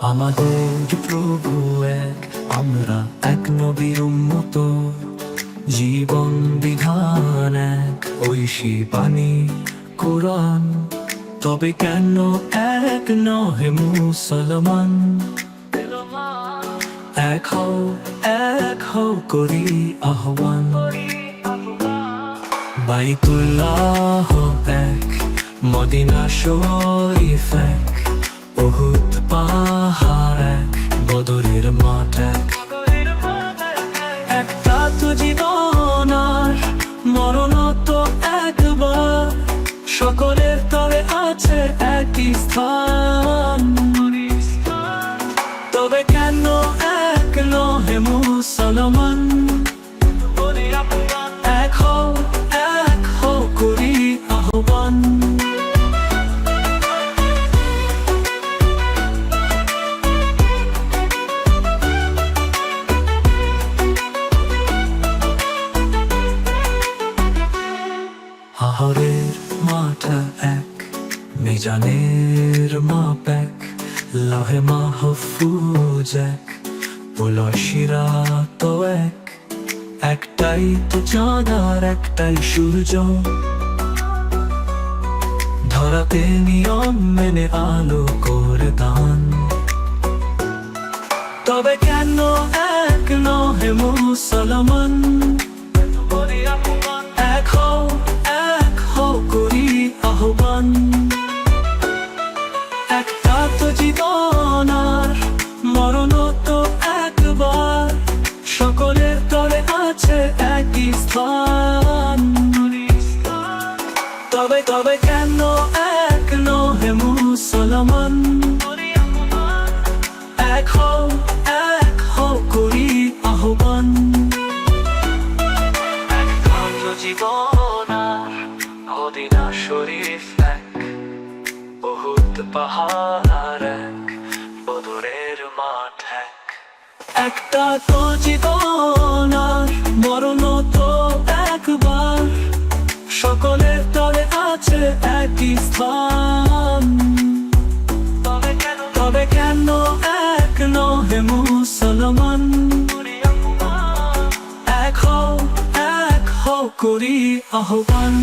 আমাদের প্রভু এক, আমরা এক নবীর উন্মত জীবন, বিধান এক ঐশী বাণী, কোরআন। তবে কেন এক নহে মুসলমান? এক হও এক হও করি আহ্বান। বাইতুল্লাহ এক, মদিনা শরীফ স্থান তবে কেন এক নহে মুসলমান এক হও এক হও করি আহ্বান। এক মিজানের মাপ এক লাহে মাহফুজ এক পুলশিরা তো এক একটাই তো চাঁদ আর একটাই সূর্য ধরাতে নিয়ম মেনে আলো করে দান তবে কেন এক নহে মুসলমান এক হও স্থান তবে তবে কেন এক নহে মুসলমান? এক হও এক হও করি আহ্বান। জীবন শরীফ এক। বহুত পাহাড় এক, বদরের মাঠ এক। একটা তো জীবন আর মরণ সকলের তলে আছে একই স্থান তবে কেন এক নহে মুসলমান? এক হও এক হও করি আহ্বান।